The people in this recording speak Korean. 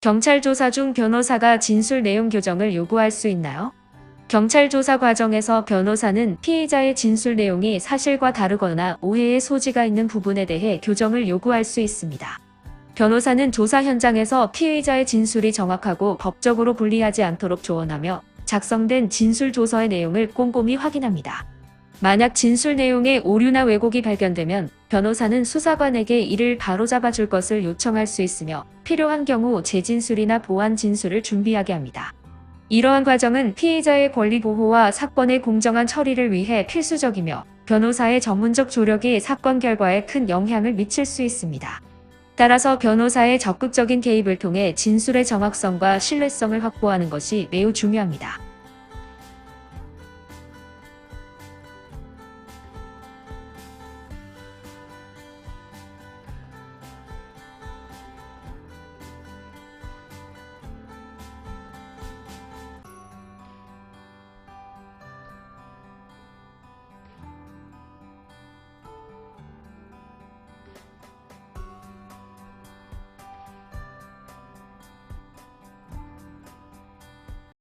경찰 조사 중 변호사가 진술 내용 교정을 요구할 수 있나요? 경찰 조사 과정에서 변호사는 피의자의 진술 내용이 사실과 다르거나 오해의 소지가 있는 부분에 대해 교정을 요구할 수 있습니다. 변호사는 조사 현장에서 피의자의 진술이 정확하고 법적으로 불리하지 않도록 조언하며 작성된 진술 조서의 내용을 꼼꼼히 확인합니다. 만약 진술 내용에 오류나 왜곡이 발견되면 변호사는 수사관에게 이를 바로잡아 줄 것을 요청할 수 있으며 필요한 경우 재진술이나 보완 진술을 준비하게 합니다. 이러한 과정은 피의자의 권리 보호와 사건의 공정한 처리를 위해 필수적이며 변호사의 전문적 조력이 사건 결과에 큰 영향을 미칠 수 있습니다. 따라서 변호사의 적극적인 개입을 통해 진술의 정확성과 신뢰성을 확보하는 것이 매우 중요합니다.